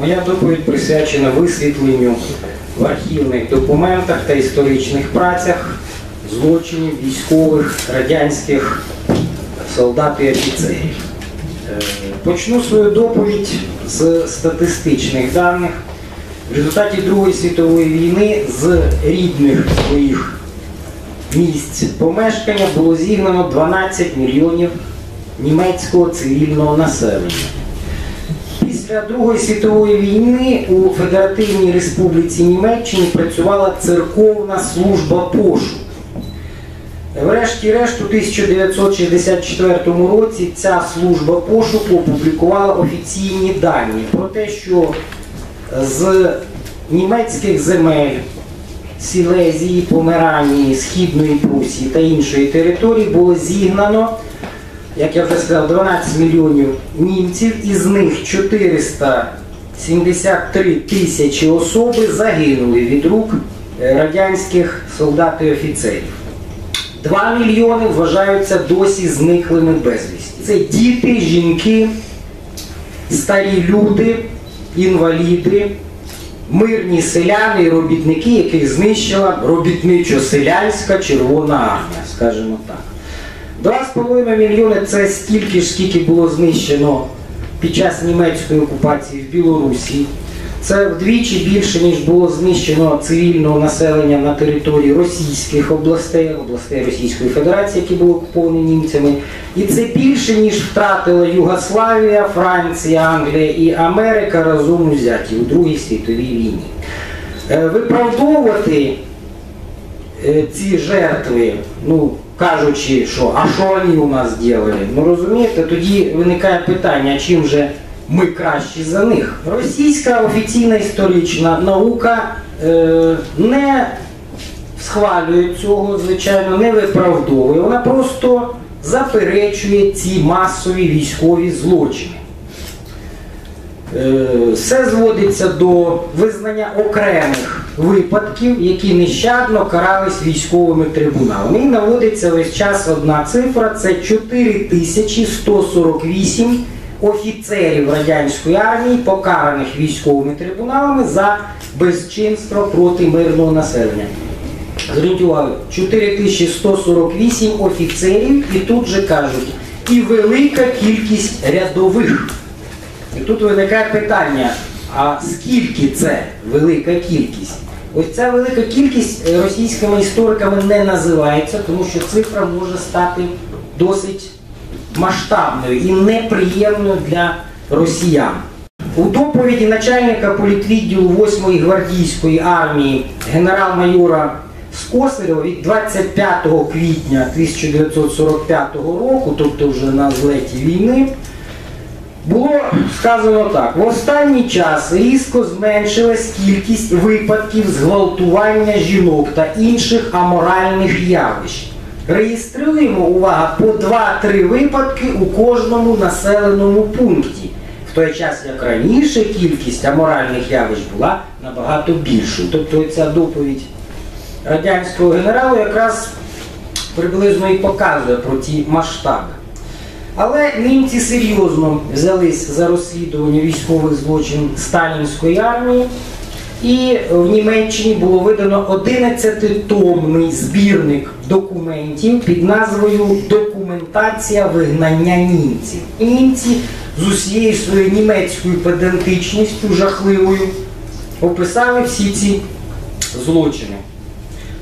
Моя доповідь присвячена висвітленню в архівних документах та історичних працях злочинів військових радянських солдат і офіцерів. Е, Почну свою доповідь з статистичних даних. В результаті Другої світової війни з рідних своїх місць помешкання було зігнано 12 мільйонів німецького цивільного населення. Після Другої світової війни у Федеративній Республіці Німеччині працювала церковна служба пошуку. Врешті-решт, у 1964 році ця служба пошуку опублікувала офіційні дані про те, що з німецьких земель Сілезії, Померанії, Східної Прусії та іншої території було зігнано, як я вже сказав, 12 мільйонів німців, із них 473 тисячі особи загинули від рук е, радянських солдат і офіцерів. 2 мільйони вважаються досі зниклими безвісті. Це діти, жінки, старі люди, інваліди, мирні селяни і робітники, яких знищила робітничо-селянська Червона армія, скажімо так. 2,5 мільйони це стільки ж, скільки було знищено під час німецької окупації в Білорусі. Це вдвічі більше, ніж було знищено цивільного населення на території російських областей, областей Російської Федерації, які були окуповані німцями. І це більше, ніж втратила Югославія, Франція, Англія і Америка разом узяті у Другій світовій війні. Е, Виправдовувати е, ці жертви, ну кажучи, що а що вони у нас зробили? Ну розумієте, тоді виникає питання, чим же ми кращі за них? Російська офіційна історична наука е, не схвалює цього, звичайно, не виправдовує. Вона просто заперечує ці масові військові злочини. Е, Все зводиться до визнання окремих випадків, які нещадно карались військовими трибуналами. І наводиться весь час одна цифра: це 4148 офіцерів радянської армії, покараних військовими трибуналами за безчинство проти мирного населення. Зверніть увагу, 4148 офіцерів, і тут же кажуть, і велика кількість рядових. І тут виникає питання, а скільки це велика кількість? Ось ця велика кількість е, російськими істориками не називається, тому що цифра може стати досить масштабною і неприємною для росіян. У доповіді начальника політвідділу 8-ї гвардійської армії генерал-майора Скосарєва від 25 квітня 1945 року, тобто вже на злеті війни, було сказано так: в останній час різко зменшилась кількість випадків зґвалтування жінок та інших аморальних явищ. Реєструємо увага по 2-3 випадки у кожному населеному пункті. В той час, як раніше, кількість аморальних явищ була набагато більшою. Тобто ця доповідь радянського генералу якраз приблизно і показує про ті масштаби. Але німці серйозно взялись за розслідування військових злочинів сталінської армії, і в Німеччині було видано 11-томний збірник документів під назвою Документація вигнання німців. І німці з усією своєю німецькою педантичністю жахливою описали всі ці злочини.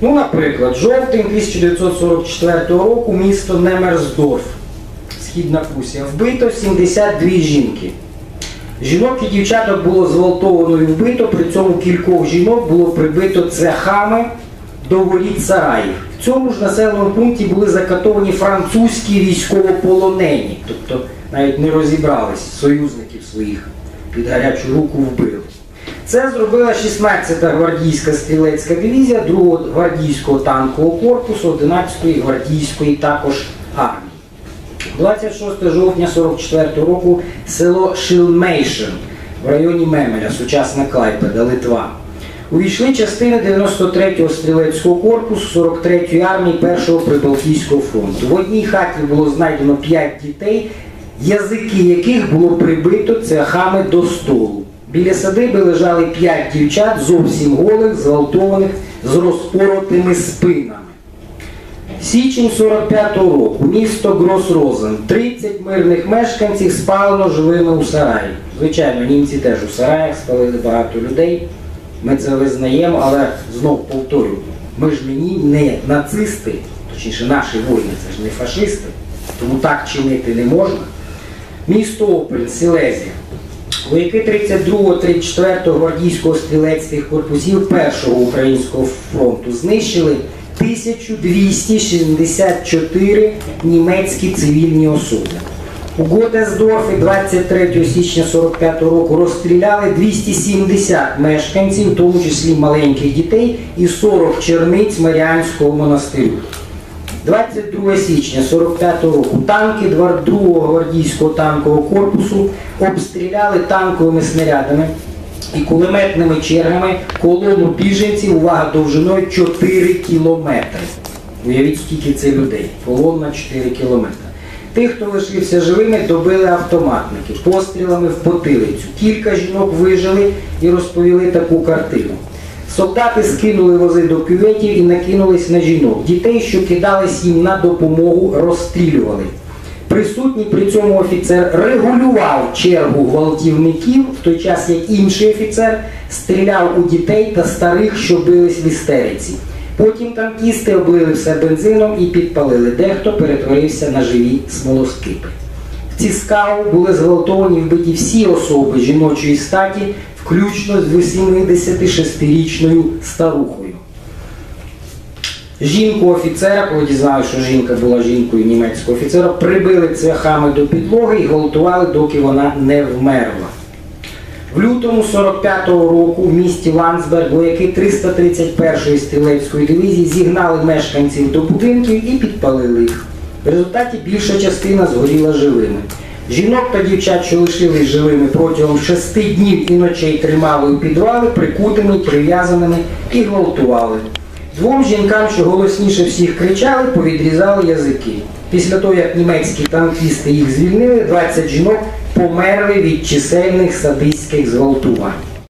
Ну, наприклад, жовтень 1944 року місто Немерсдорф. Східна Прусія. Вбито 72 жінки. Жінок і дівчаток було зґвалтовано і вбито, при цьому кількох жінок було прибито цехами до воріт сараїв. В цьому ж населеному пункті були закатовані французькі військовополонені, тобто навіть не розібрались, союзників своїх під гарячу руку вбили. Це зробила 16-та гвардійська стрілецька дивізія 2-го гвардійського танкового корпусу 11-ї гвардійської також армії. 26 жовтня 44 року село Шилмейшин в районі Мемеля, сучасна Клайпеда, Литва. Увійшли частини 93-го стрілецького корпусу 43-ї армії 1-го Прибалтійського фронту. В одній хаті було знайдено 5 дітей, язики яких було прибито цехами до столу. Біля садиби лежали п'ять дівчат, зовсім голих, зґвалтованих, з розпоротими спинами. Січень 45-го року, місто Грос-Розен. 30 мирних мешканців спалено живими у сараї. Звичайно, німці теж у сараях спалили багато людей. Ми це визнаємо, але знов повторюю, ми ж мені не нацисти, точніше наші воїни, це ж не фашисти, тому так чинити не можна. Місто Опель, Сілезія. Вояки 32-34 гвардійського стрілецьких корпусів Першого українського фронту знищили 1264 німецькі цивільні особи. У Готесдорфі 23 січня 45 року розстріляли 270 мешканців, в тому числі маленьких дітей, і 40 черниць Маріанського монастирю. 22 січня 45 року танки 2-го гвардійського танкового корпусу обстріляли танковими снарядами і кулеметними чергами колону біженців, увага, довжиною 4 кілометри. Уявіть, скільки це людей. Колона 4 кілометри. Тих, хто лишився живими, добили автоматники пострілами в потилицю. Кілька жінок вижили і розповіли таку картину. Солдати скинули вози до кюветів і накинулись на жінок. Дітей, що кидались їм на допомогу, розстрілювали. Присутній при цьому офіцер регулював чергу гвалтівників, в той час як інший офіцер стріляв у дітей та старих, що бились в істериці. Потім танкісти облили все бензином і підпалили. Дехто перетворився на живі смолоскипи. В ці скау були зґвалтовані вбиті всі особи жіночої статі, включно з 86-річною старухою. Жінку офіцера, коли дізналися, що жінка була жінкою німецького офіцера, прибили цвяхами до підлоги і гвалтували, доки вона не вмерла. В лютому 45-го року в місті Ландсберг вояки 331-ї стрілецької дивізії зігнали мешканців до будинків і підпалили їх. В результаті більша частина згоріла живими. Жінок та дівчат, що лишились живими протягом шести днів і ночей тримали у підвали, прикутими, прив'язаними і гвалтували. Двом жінкам, що голосніше всіх кричали, повідрізали язики. Після того, як німецькі танкісти їх звільнили, 20 жінок померли від чисельних садистських зґвалтувань.